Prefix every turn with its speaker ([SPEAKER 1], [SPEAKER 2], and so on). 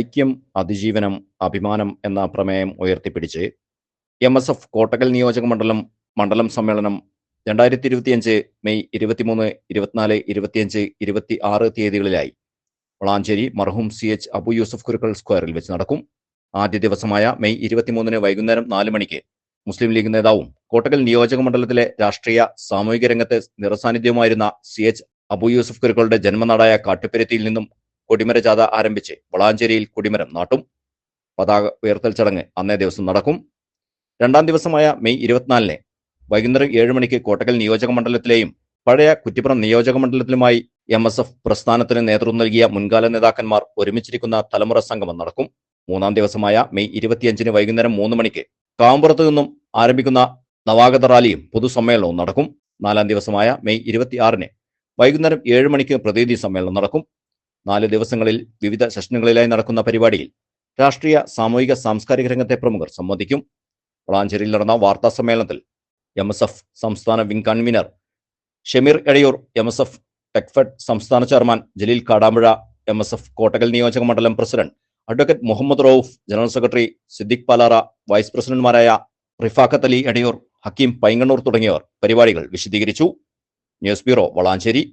[SPEAKER 1] ഐക്യം അതിജീവനം അഭിമാനം എന്ന പ്രമേയം ഉയർത്തിപ്പിടിച്ച് എം എസ് എഫ് കോട്ടകൽ നിയോജക മണ്ഡലം മണ്ഡലം സമ്മേളനം രണ്ടായിരത്തി ഇരുപത്തിയഞ്ച് മെയ് ഇരുപത്തിമൂന്ന് ഇരുപത്തിനാല് ഇരുപത്തിയഞ്ച് ഇരുപത്തി ആറ് തീയതികളിലായി വളാഞ്ചേരി മർഹൂം സി എച്ച് അബു യൂസഫ് കുരുക്കൾ സ്ക്വയറിൽ വെച്ച് നടക്കും ആദ്യ ദിവസമായ മെയ് ഇരുപത്തിമൂന്നിന് വൈകുന്നേരം നാല് മണിക്ക് മുസ്ലിം ലീഗ് നേതാവും കോട്ടകൽ നിയോജക മണ്ഡലത്തിലെ രാഷ്ട്രീയ സാമൂഹിക രംഗത്തെ നിറസാന്നിധ്യവുമായിരുന്ന സി എച്ച് അബു യൂസഫ് കുരുക്കളുടെ ജന്മനാടായ കാട്ടുപെരുത്തിയിൽ നിന്നും കൊടിമര ജാഥ ആരംഭിച്ച് വളാഞ്ചേരിയിൽ കൊടിമരം നാട്ടും പതാക ഉയർത്തൽ ചടങ്ങ് അന്നേ ദിവസം നടക്കും രണ്ടാം ദിവസമായ മെയ് ഇരുപത്തിനാലിന് വൈകുന്നേരം ഏഴ് മണിക്ക് കോട്ടക്കൽ നിയോജക മണ്ഡലത്തിലെയും പഴയ കുറ്റിപ്പുറം നിയോജക മണ്ഡലത്തിലുമായി എം എസ് എഫ് പ്രസ്ഥാനത്തിന് നേതൃത്വം നൽകിയ മുൻകാല നേതാക്കന്മാർ ഒരുമിച്ചിരിക്കുന്ന തലമുറ സംഗമം നടക്കും മൂന്നാം ദിവസമായ മെയ് ഇരുപത്തിയഞ്ചിന് വൈകുന്നേരം മൂന്ന് മണിക്ക് കാമ്പുറത്ത് നിന്നും ആരംഭിക്കുന്ന നവാഗത റാലിയും പൊതുസമ്മേളനവും നടക്കും നാലാം ദിവസമായ മെയ് ഇരുപത്തിയാറിന് വൈകുന്നേരം ഏഴ് മണിക്ക് പ്രതിനിധി സമ്മേളനം നടക്കും നാല് ദിവസങ്ങളിൽ വിവിധ സെഷനുകളിലായി നടക്കുന്ന പരിപാടിയിൽ രാഷ്ട്രീയ സാമൂഹിക സാംസ്കാരിക രംഗത്തെ പ്രമുഖർ സംബന്ധിക്കും വളാഞ്ചേരിയിൽ നടന്ന വാർത്താ സമ്മേളനത്തിൽ എം എസ് എഫ് സംസ്ഥാന wing convener Shameer Edayur M S F techfed സംസ്ഥാന chairman Jaleel Kadampuzha M S F Kottakkal നിയോജക മണ്ഡലം president advocate Muhammad Rauf general secretary Siddique Palara vice പ്രസിഡന്റുമാരായ റിഫാഖത്ത് അലി എടയൂർ ഹക്കീം പൈങ്ങണ്ണൂർ തുടങ്ങിയവർ പരിപാടികൾ വിശദീകരിച്ചു ന്യൂസ് ബ്യൂറോ വളാഞ്ചേരി